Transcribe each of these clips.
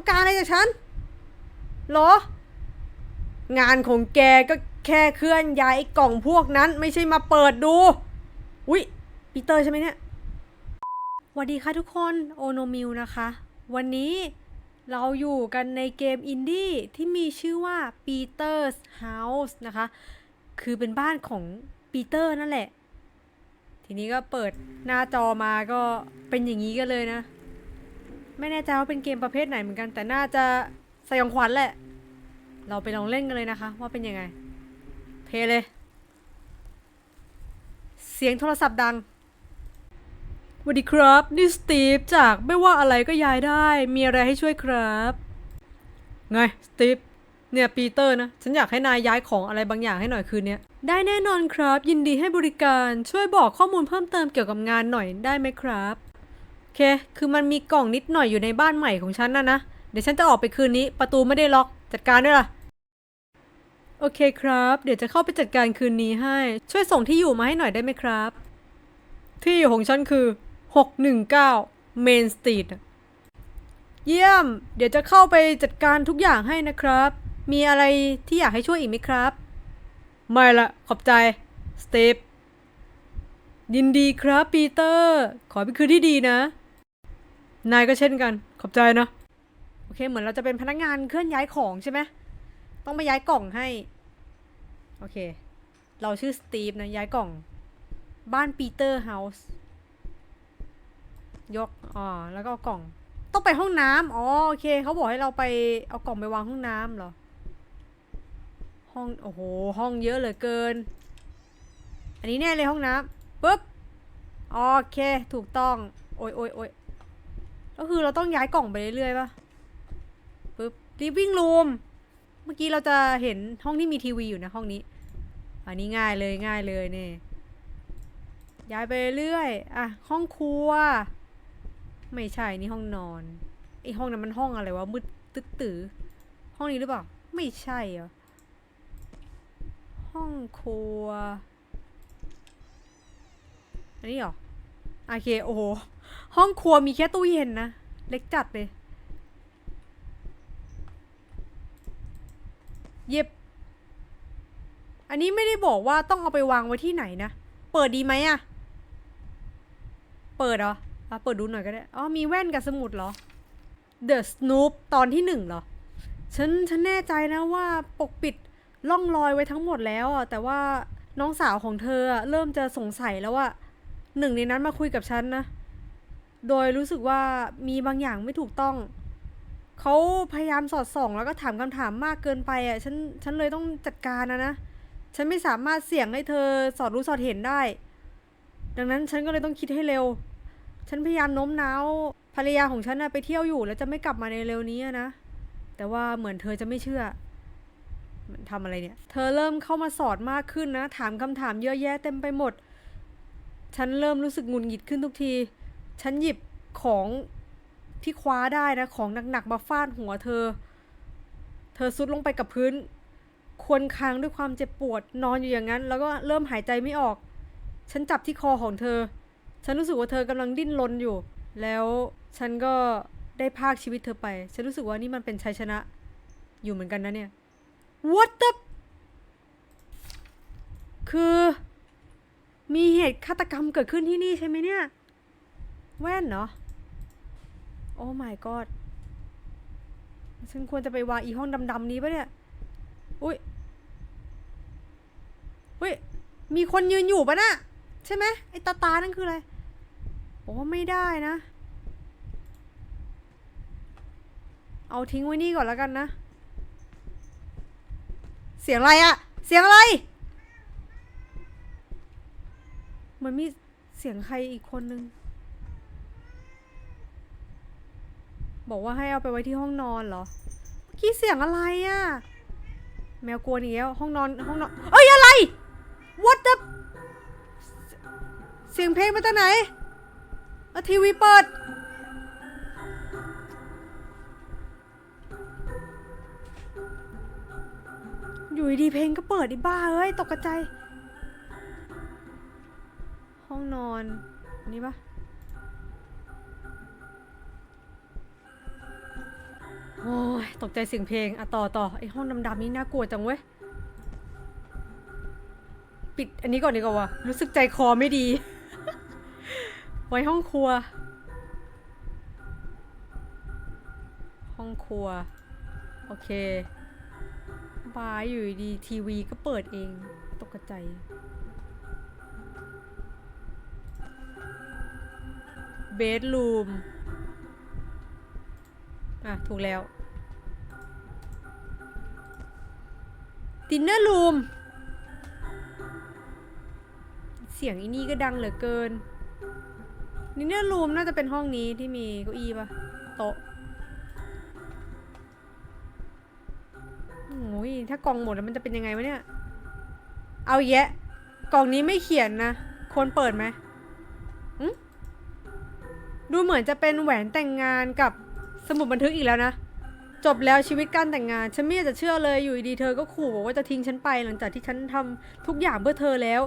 ต้องการอะไรจากฉันเหรอ งานของแกก็แค่เคลื่อนย้ายกล่องพวกนั้นไม่ใช่มาเปิดดู อุ๊ยปีเตอร์ใช่ไหมเนี่ยสวัสดีค่ะทุกคนโอโนมิวนะคะ วันนี้เราอยู่กันในเกมอินดี้ที่มีชื่อว่า Peter's House นะคะ คือเป็นบ้านของปีเตอร์นั่นแหละ ทีนี้ก็เปิดหน้าจอมาก็เป็นอย่างนี้กันเลยนะ ไม่แน่ใจว่าเป็นเกมประเภทไหนเหมือนกัน แต่น่าจะสยองขวัญแหละ เราไปลองเล่นกันเลยนะคะ ว่าเป็นยังไง เพเลย เสียงโทรศัพท์ดังสวัสดีครับ นี่สตีฟจากไม่ว่าอะไรก็ย้ายได้ มีอะไรให้ช่วยครับ ไงสตีฟเนี่ยปีเตอร์นะ ฉันอยากให้นายย้ายของอะไรบางอย่างให้หน่อยคืนนี้ได้แน่นอนครับ ยินดีให้บริการช่วยบอกข้อมูลเพิ่มเติมเกี่ยวกับงานหน่อยได้ไหมครับ เค คือมันมีกล่องนิดหน่อยอยู่ในบ้านใหม่ของฉันน่ะนะ เดี๋ยวฉันจะออกไปคืนนี้ ประตูไม่ได้ล็อก จัดการด้วยล่ะ โอเคครับ เดี๋ยวจะเข้าไปจัดการคืนนี้ให้ ช่วยส่งที่อยู่มาให้หน่อยได้ไหมครับ ที่อยู่ของฉันคือ 619 Main Street เยี่ยม เดี๋ยวจะเข้าไปจัดการทุกอย่างให้นะครับ มีอะไรที่อยากให้ช่วยอีกไหมครับ ไม่ละ ขอบใจสเตีฟยินดีครับปีเตอร์ ขอเป็นคืนที่ดีนะ นายก็เช่นกัน ขอบใจนะ โอเค เหมือนเราจะเป็นพนักงานเคลื่อนย้ายของใช่ไหม ต้องไปย้ายกล่องให้ โอเค เราชื่อสตีฟนะ ย้ายกล่อง บ้านปีเตอร์เฮาส์ ยก อ๋อ แล้วก็เอากล่อง ต้องไปห้องน้ำอ๋อ โอเค เขาบอกให้เราไปเอากล่องไปวางห้องน้ำเหรอ ห้อง โอ้โห ห้องเยอะเหลือเกิน อันนี้แน่เลยห้องน้ำปุ๊บ โอเค ถูกต้อง โอ้ยโอ้ยโอ้ย ก็คือเราต้องย้ายกล่องไปเรื่อยๆป่ะปุ๊บ living room เมื่อกี้เราจะเห็นห้องที่มีทีวีอยู่นะห้องนี้ อันนี้ง่ายเลยง่ายเลยเนี่ยย้ายไปเรื่อยๆอะห้องครัว ไม่ใช่นี่ห้องนอนไอห้องนั้นมันห้องอะไรวะมืดตึ๊ดตือห้องนี้หรือเปล่า ไม่ใช่เหรอห้องครัว อันนี้เหรอโอเคโอ้โหห้องครัวมีแค่ตู้เย็นนะ เล็กจัดเลยเย็บ อันนี้ไม่ได้บอกว่าต้องเอาไปวางไว้ที่ไหนนะ เปิดดีไหมอะเปิดเหรออะเปิดดูหน่อยก็ได้ อ๋อ มีแว่นกับสมุดเหรอ The Snoop ตอนที่หนึ่งเหรอ ฉัน ฉันแน่ใจนะว่าปกปิดล่องรอยไว้ทั้งหมดแล้วอะ แต่ว่าน้องสาวของเธอเริ่มจะสงสัยแล้วว่าหนึ่งในนั้นมาคุยกับฉันนะ โดยรู้สึกว่ามีบางอย่างไม่ถูกต้อง เขาพยายามสอดส่อง แล้วก็ถามคำถามมากเกินไปอะ ฉัน ฉันเลยต้องจัดการนะนะ ฉันไม่สามารถเสี่ยงให้เธอสอดรู้สอดเห็นได้ ดังนั้นฉันก็เลยต้องคิดให้เร็ว ฉันพยายามโน้มน้าวภรรยาของฉันนะไปเที่ยวอยู่แล้วจะไม่กลับมาในเร็วนี้นะ แต่ว่าเหมือนเธอจะไม่เชื่อ มันทำอะไรเนี่ย เธอเริ่มเข้ามาสอดมากขึ้นนะ ถามคำถามเยอะแยะเต็มไปหมด ฉันเริ่มรู้สึกหงุดหงิดขึ้นทุกที ฉันหยิบของที่คว้าได้นะ ของหนักๆมาฟาดหัวเธอ เธอซุดลงไปกับพื้น ควนคางด้วยความเจ็บปวดนอนอยู่อย่างนั้น แล้วก็เริ่มหายใจไม่ออก ฉันจับที่คอของเธอ ฉันรู้สึกว่าเธอกำลังดิ้นรนอยู่ แล้วฉันก็ได้พากชีวิตเธอไป ฉันรู้สึกว่านี่มันเป็นชัยชนะ อยู่เหมือนกันนะเนี่ย What the คือ มีเหตุฆาตกรรมเกิดขึ้นที่นี่ใช่ไหมเนี่ย แว่นเนาะโอ้ my god ฉันควรจะไปวางอีห้องดำๆนี้ปะเนี่ย อุ้ย อุ้ย มีคนยืนอยู่ปะนะ่ะใช่ไหมไอ้ตาตานั่นคืออะไร โอ้ไม่ได้นะ เอาทิ้งไว้นี่ก่อนแล้วกันนะ เสียงอะไรอะเสียงอะไร เหมือนมีเสียงใครอีกคนนึง บอกว่าให้เอาไปไว้ที่ห้องนอนเหรอ เมื่อกี้เสียงอะไรอะแมวกลัวอีกแล้วห้องนอนห้องนอน เอ้ยอะไร what the เสียงเพลงมาจากไหนเอาทีวีเปิด อยู่ดีเพลงก็เปิดดิบ้าเอ้ยตกใจ ห้องนอน นี่ปะ โอ้ยตกใจเสียงเพลงอะต่อต่อไอห้องดำๆนี่น่ากลัวจังเว้ย ปิดอันนี้ก่อนดีกว่าวะรู้สึกใจคอไม่ดี ไว้ห้องครัว ห้องครัว โอเคบายอยู่ดีทีวีก็เปิดเอง ตกใจเบดรูม อะ ถูกแล้วดินเนอร์รูมเสียงอีนี่ก็ดังเหลือเกินดินเนอร์รูมน่าจะเป็นห้องนี้ที่มีเก้าอี้ปะโต๊ะโอ้ยถ้ากล่องหมดแล้วมันจะเป็นยังไงวะเนี่ย เอาแยะกล่องนี้ไม่เขียนนะ ควรเปิดไหมอืมดูเหมือนจะเป็นแหวนแต่งงานกับ สมุดบันทึกอีกแล้วนะ จบแล้วชีวิตการแต่งงาน ฉันไม่อยากจะเชื่อเลยอยู่ดีเธอก็ขู่บอกว่าจะทิ้งฉันไป หลังจากที่ฉันทำทุกอย่างเพื่อเธอแล้ว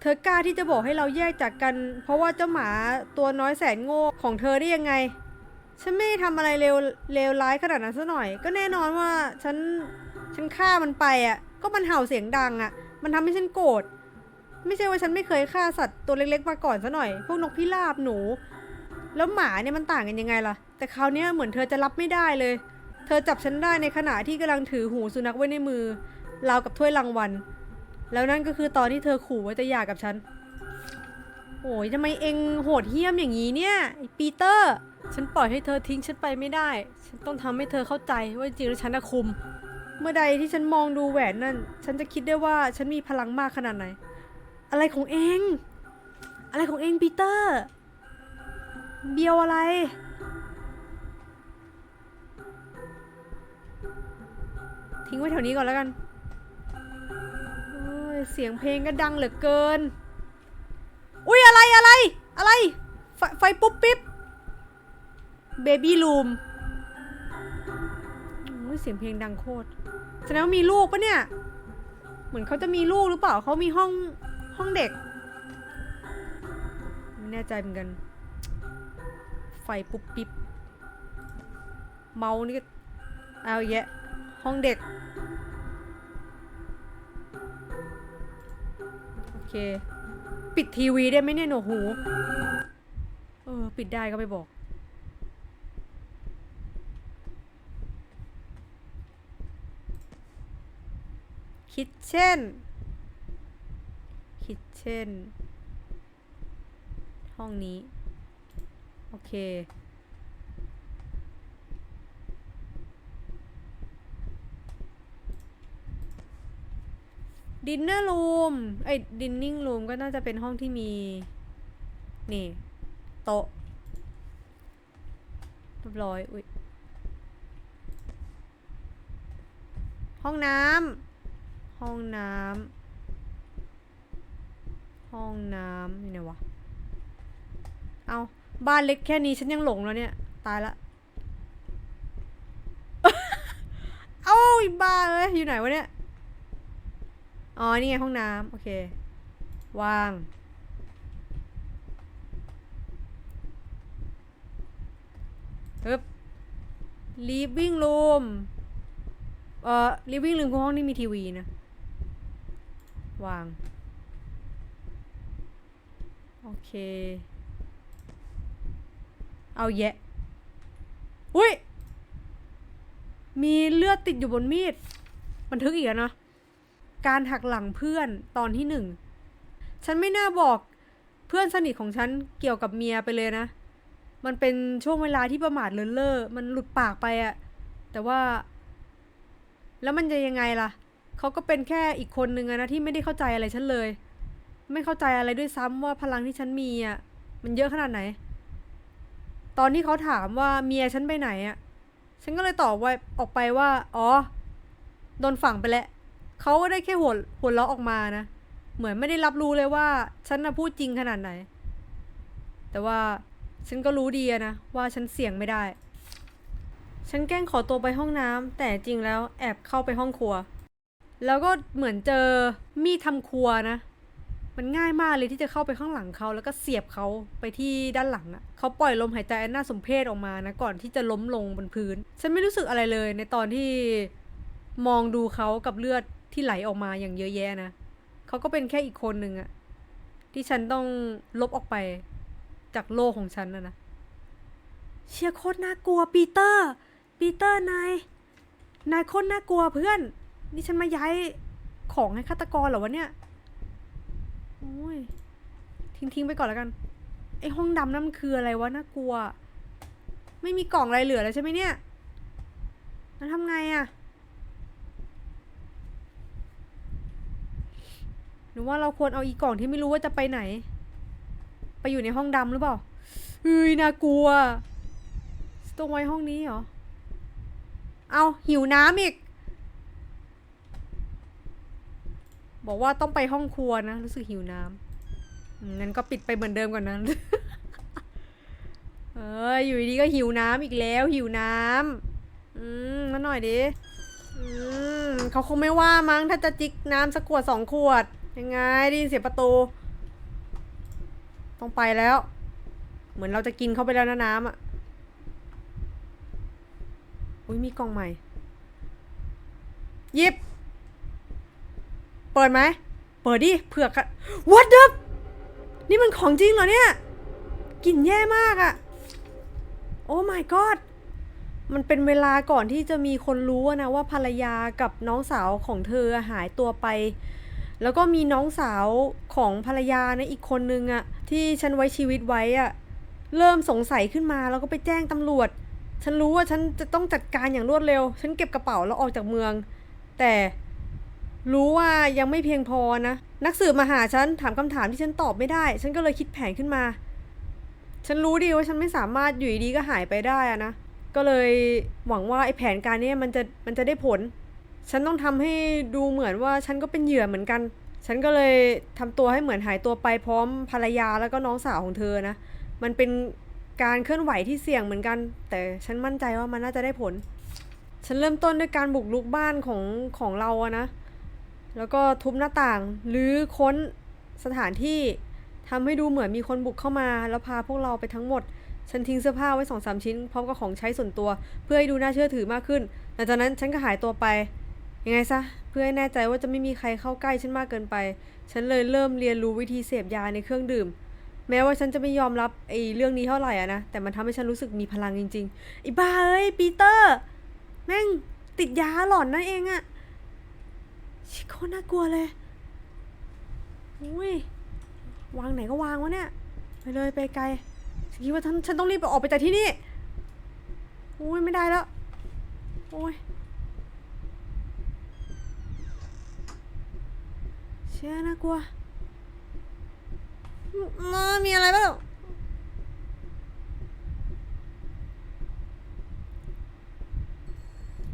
เธอกล้าที่จะบอกให้เราแยกจากกัน เพราะว่าเจ้าหมาตัวน้อยแสนโง่ของเธอได้ยังไง ฉันไม่ได้ทำอะไรเลวเลวร้ายขนาดนั้นซะหน่อย ก็แน่นอนว่าฉันฉันฆ่ามันไปอะ ก็มันเห่าเสียงดังอะ มันทำให้ฉันโกรธไม่ใช่ว่าฉันไม่เคยฆ่าสัตว์ตัวเล็กๆมาก่อนซะหน่อย พวกนกพิราบหนู แล้วหมาเนี่ยมันต่างกันยังไงล่ะ แต่คราวนี้เหมือนเธอจะรับไม่ได้เลย เธอจับฉันได้ในขณะที่กำลังถือหูสุนัขไว้ในมือราวกับถ้วยรางวัล แล้วนั่นก็คือตอนที่เธอขู่ว่าจะหย่ากับฉัน โอ้ยทำไมเองโหดเหี้ยมอย่างนี้เนี่ยปีเตอร์ ฉันปล่อยให้เธอทิ้งฉันไปไม่ได้ ฉันต้องทำให้เธอเข้าใจว่าจริงๆแล้วฉันคุม เมื่อใดที่ฉันมองดูแหวนนั่น ฉันจะคิดได้ว่าฉันมีพลังมากขนาดไหน อะไรของเอง อะไรของเองปีเตอร์ เบียวอะไร ทิ้งไว้แถวนี้ก่อนแล้วกันเสียงเพลงก็ดังเหลือเกิน อุ้ยอะไรอะไร อะไร ไฟไฟปุ๊บปิ๊บเบบี้ลูมโอ้ยเสียงเพลงดังโคตรแสดงว่ามีลูกปะเนี่ย เหมือนเขาจะมีลูกหรือเปล่าเขามีห้องห้องเด็ก ไม่แน่ใจเหมือนกัน ไฟปุ๊บปิ๊บ เมาส์นี่เอาแยะ ห้องเด็ก โอเค ปิดทีวีได้ไหมเนี่ยหนวกหู เออ ปิดได้ก็ไม่บอกคิดเช่น คิดเช่น ห้องนี้ โอเค ดินเนอร์รูมไอ้ดินนิ่งรูมก็น่าจะเป็นห้องที่มี นี่ โต๊ะเรียบร้อย อุ้ยห้องน้ำห้องน้ำห้องน้ำนี่ไงวะ เอา บ้านเล็กแค่นี้ฉันยังหลงแล้วเนี่ย ตายละ เอ้าอีบ้าเอ้ยอยู่ไหนวะเนี่ย อ๋อ นี่ไงห้องน้ำโอเค วางฮึบ living room เอ่อ living room คือห้องที่มีทีวีนะ วาง โอเค เอาแยะ อุ้ย มีเลือดติดอยู่บนมีด บันทึกอีกแล้วนะ การหักหลังเพื่อนตอนที่หนึ่ง ฉันไม่น่าบอกเพื่อนสนิทของฉันเกี่ยวกับเมียไปเลยนะ มันเป็นช่วงเวลาที่ประมาทเลินเล่อ มันหลุดปากไปอะแต่ว่า แล้วมันจะยังไงล่ะ เขาก็เป็นแค่อีกคนนึงนะที่ไม่ได้เข้าใจอะไรฉันเลย ไม่เข้าใจอะไรด้วยซ้ำว่าพลังที่ฉันมีอะมันเยอะขนาดไหน ตอนที่เขาถามว่าเมียฉันไปไหนอะฉันก็เลยตอบว่าออกไปว่า อ๋อ โดนฝังไปแล้วเขาก็ได้แค่หัวหัวเราะออกมานะ เหมือนไม่ได้รับรู้เลยว่า ฉันน่ะพูดจริงขนาดไหน แต่ว่าฉันก็รู้ดีนะว่าฉันเสี่ยงไม่ได้ ฉันแกล้งขอตัวไปห้องน้ำแต่จริงแล้วแอบเข้าไปห้องครัว แล้วก็เหมือนเจอมีดทำครัวนะ มันง่ายมากเลยที่จะเข้าไปข้างหลังเขาแล้วก็เสียบเขาไปที่ด้านหลังอะเขาปล่อยลมหายใจอันน่าสมเพชออกมานะก่อนที่จะล้มลงบนพื้น ฉันไม่รู้สึกอะไรเลยในตอนที่มองดูเขากับเลือดที่ไหลออกมาอย่างเยอะแยะนะเขาก็เป็นแค่อีกคนหนึ่งอะที่ฉันต้องลบออกไปจากโลกของฉันนะนะเชียร์โคตรน่ากลัวปีเตอร์ ปีเตอร์นายนายโคตรน่ากลัวเพื่อน นี่ฉันมาย้ายของให้ฆาตกรเหรอวะเนี่ย โอ้ยทิ้งทิ้งไปก่อนแล้วกันไอห้องดำนั่นมันคืออะไรวะน่ากลัว ไม่มีกล่องอะไรเหลือแล้วใช่ไหมเนี่ยแล้วทำไงอะหรือว่าเราควรเอาอีกล่องที่ไม่รู้ว่าจะไปไหน ไปอยู่ในห้องดำหรือเปล่าเฮ้ยน่ากลัวต้องไว้ห้องนี้เหรอเอาหิวน้ำอีก บอกว่าต้องไปห้องครัวนะ รู้สึกหิวน้ำงั้นก็ปิดไปเหมือนเดิมก่อนนะเอออยู่ดีก็หิวน้ำอีกแล้ว หิวน้ำอืมมาหน่อยดิอืมเขาคงไม่ว่ามั้งถ้าจะจิกน้ำสักขวดสองขวด ยังไงได้ยินเสียงประตู ต้องไปแล้ว เหมือนเราจะกินเข้าไปแล้วนะน้ำอะอุ้ยมีกล่องใหม่ยิบ เปิดไหม เปิดดิเผือกอะ What the นี่มันของจริงเหรอเนี่ยกลิ่นแย่มากอะโอ้ my god มันเป็นเวลาก่อนที่จะมีคนรู้นะว่าภรรยากับน้องสาวของเธอหายตัวไป แล้วก็มีน้องสาวของภรรยานะอีกคนนึงอะที่ฉันไว้ชีวิตไว้อะเริ่มสงสัยขึ้นมาแล้วก็ไปแจ้งตำรวจ ฉันรู้ว่าฉันจะต้องจัดการอย่างรวดเร็ว ฉันเก็บกระเป๋าแล้วออกจากเมือง แต่ รู้ว่ายังไม่เพียงพอนะ นักสืบมาหาฉันถามคำถามที่ฉันตอบไม่ได้ ฉันก็เลยคิดแผนขึ้นมา ฉันรู้ดีว่าฉันไม่สามารถอยู่ดีก็หายไปได้อะนะ ก็เลยหวังว่าไอ้แผนการนี้มันจะมันจะได้ผล ฉันต้องทำให้ดูเหมือนว่าฉันก็เป็นเหยื่อเหมือนกัน ฉันก็เลยทำตัวให้เหมือนหายตัวไปพร้อมภรรยาแล้วก็น้องสาวของเธอนะ มันเป็นการเคลื่อนไหวที่เสี่ยงเหมือนกัน แต่ฉันมั่นใจว่ามันน่าจะได้ผล ฉันเริ่มต้นด้วยการบุกรุกบ้านของของเราอะนะ แล้วก็ทุบหน้าต่างหรือค้นสถานที่ทำให้ดูเหมือนมีคนบุกเข้ามา แล้วพาพวกเราไปทั้งหมด ฉันทิ้งเสื้อผ้าไว้สองสามชิ้น พร้อมกับของใช้ส่วนตัว เพื่อให้ดูน่าเชื่อถือมากขึ้น หลังจากนั้นฉันก็หายตัวไป ยังไงซะ เพื่อให้แน่ใจว่าจะไม่มีใครเข้าใกล้ฉันมากเกินไป ฉันเลยเริ่มเรียนรู้วิธีเสพยาในเครื่องดื่ม แม้ว่าฉันจะไม่ยอมรับไอ้เรื่องนี้เท่าไหร่อะนะ แต่มันทำให้ฉันรู้สึกมีพลังจริงๆไอ้บ้าเอ้ยปีเตอร์ แม่งติดยาหลอนนั่นเองอะ ชิโคตรน่ากลัวเลยอุ้ยวางไหนก็วางวะเนี่ย ไปเลยไปไกลฉันคิดว่าฉันฉันต้องรีบออกไปจากที่นี่อุ้ยไม่ได้แล้วโอ้ยเชี่ยน่ากลัวมมมีอะไรบ้าง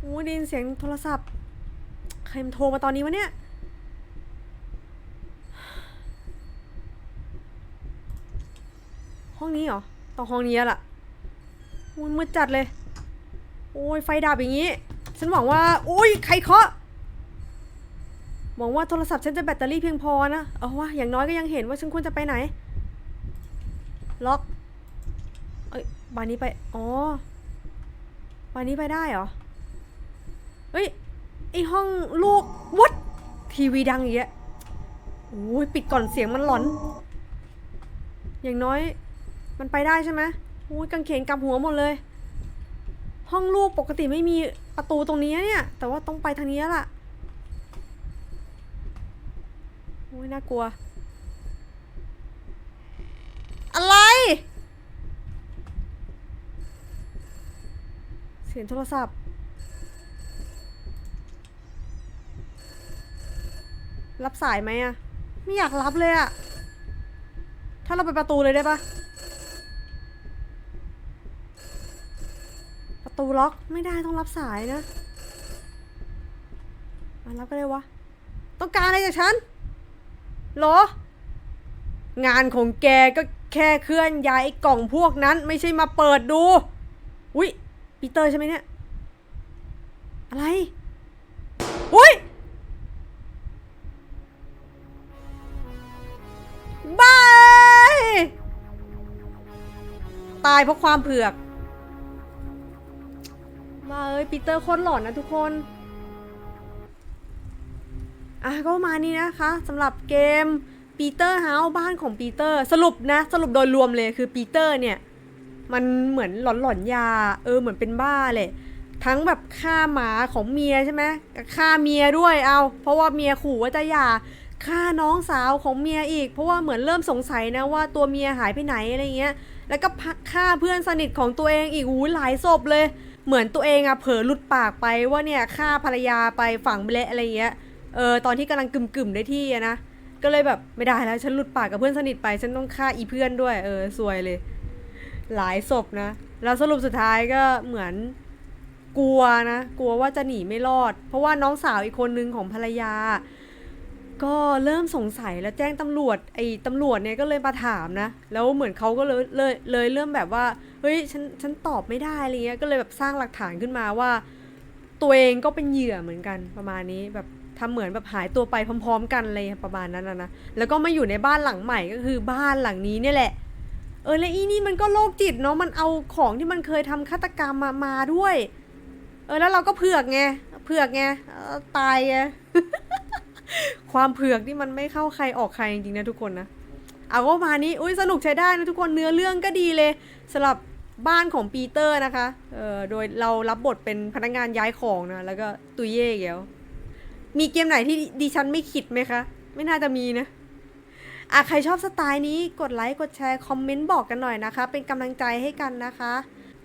โอ้ยดินเสียงโทรศัพท์ รมันโทรมาตอนนี้วะเนี่ย ห้องนี้เหรอ ต้องห้องนี้แล้วล่ะโอ้ยมืดจัดเลย โอ้ยไฟดับอย่างนี้ ฉันหวังว่า โอ้ยใครเคาะหวังว่าโทรศัพท์ฉันจะแบตเตอรี่เพียงพอนะ เอาวะอย่างน้อยก็ยังเห็นว่าฉันควรจะไปไหน ล็อก เอ้ยบานนี้ไป อ๋อบานนี้ไปได้เหรอ เฮ้ย ไอห้องลูกวัดทีวีดังอย่างเงี้ยโอ้ยปิดก่อนเสียงมันหลอน อย่างน้อยมันไปได้ใช่ไหมโอ้ยกางเขนกำหัวหมดเลย ห้องลูกปกติไม่มีประตูตรงนี้เนี่ย แต่ว่าต้องไปทางนี้แล้วล่ะโอ้ยน่ากลัว อะไร เสียงโทรศัพท์ รับสายไหมอะไม่อยากรับเลยอะถ้าเราไปประตูเลยได้ปะประตูล็อกไม่ได้ต้องรับสายนะมารับก็ได้วะ ต้องการอะไรจากฉันหรอ งานของแกก็แค่เคลื่อนย้ายกล่องพวกนั้น ไม่ใช่มาเปิดดู อุ๊ยปีเตอร์ใช่ไหมเนี่ย อะไร อุ๊ย ตายเพราะความเผือก มาเอ้ยปีเตอร์โคตรหลอนนะทุกคน อะก็ประมาณนี้นะคะสำหรับเกมปีเตอร์เฮาบ้านของปีเตอร์สรุปนะ สรุปโดยรวมเลยคือปีเตอร์เนี่ย มันเหมือนหลอนหลอนๆยา เออเหมือนเป็นบ้าเลย ทั้งแบบฆ่าหมาของเมียใช่ไหมฆ่าเมียด้วยเอา เพราะว่าเมียขู่ว่าจะหย่า ฆ่าน้องสาวของเมียอีก เพราะว่าเหมือนเริ่มสงสัยนะว่าตัวเมียหายไปไหนอะไรเงี้ย แล้วก็พักฆ่าเพื่อนสนิทของตัวเองอีกอู้หลายศพเลย เหมือนตัวเองอะเผลอหลุดปากไปว่าเนี่ยฆ่าภรรยาไปฝังเละอะไรเงี้ย เออตอนที่กำลังกึ่มๆได้ที่นะ ก็เลยแบบไม่ได้แล้วฉันหลุดปากกับเพื่อนสนิทไปฉันต้องฆ่าอีเพื่อนด้วยเออซวยเลย หลายศพนะ แล้วสรุปสุดท้ายก็เหมือนกลัวนะ กลัวว่าจะหนีไม่รอด เพราะว่าน้องสาวอีกคนนึงของภรรยา ก็เริ่มสงสัยแล้วแจ้งตำรวจไอ้ตำรวจเนี่ยก็เลยมาถามนะ แล้วเหมือนเขาก็เลยเลยเลยเริ่มแบบว่าเฮ้ยฉันฉันตอบไม่ได้อะไรเงี้ยก็เลยแบบสร้างหลักฐานขึ้นมาว่า ตัวเองก็เป็นเหยื่อเหมือนกันประมาณนี้แบบทำเหมือนแบบหายตัวไปพร้อม ๆ กันเลยประมาณนั้นนะนะแล้วก็มาอยู่ในบ้านหลังใหม่ก็คือบ้านหลังนี้เนี่ยแหละ เออแล้วอีนี่มันก็โรคจิตเนาะมันเอาของที่มันเคยทำฆาตกรรมมามาด้วย เออแล้วเราก็เผือกไงเผือกไงออตายไง ความเผือกนี่มันไม่เข้าใครออกใครจริงๆนะทุกคนนะ เอาก็มานี้อุ้ยสนุกใช้ได้นะทุกคนเนื้อเรื่องก็ดีเลยสำหรับบ้านของปีเตอร์นะคะเออโดยเรารับบทเป็นพนักงานย้ายของนะ แล้วก็ตุยเย่เกียวมีเกมไหนที่ดิฉันไม่คิดไหมคะ ไม่น่าจะมีนะอะใครชอบสไตล์นี้กดไลค์กดแชร์คอมเมนต์บอกกันหน่อยนะคะ เป็นกำลังใจให้กันนะคะ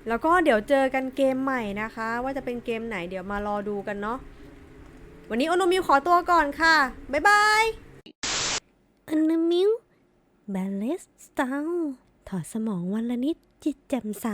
แล้วก็เดี๋ยวเจอกันเกมใหม่นะคะ ว่าจะเป็นเกมไหนเดี๋ยวมารอดูกันเนาะ วันนี้อนุมิวขอตัวก่อนค่ะ บ๊ายบายอนุมิวบาเลสสตาลถอดสมองวันละนิดจิตแจ่มใส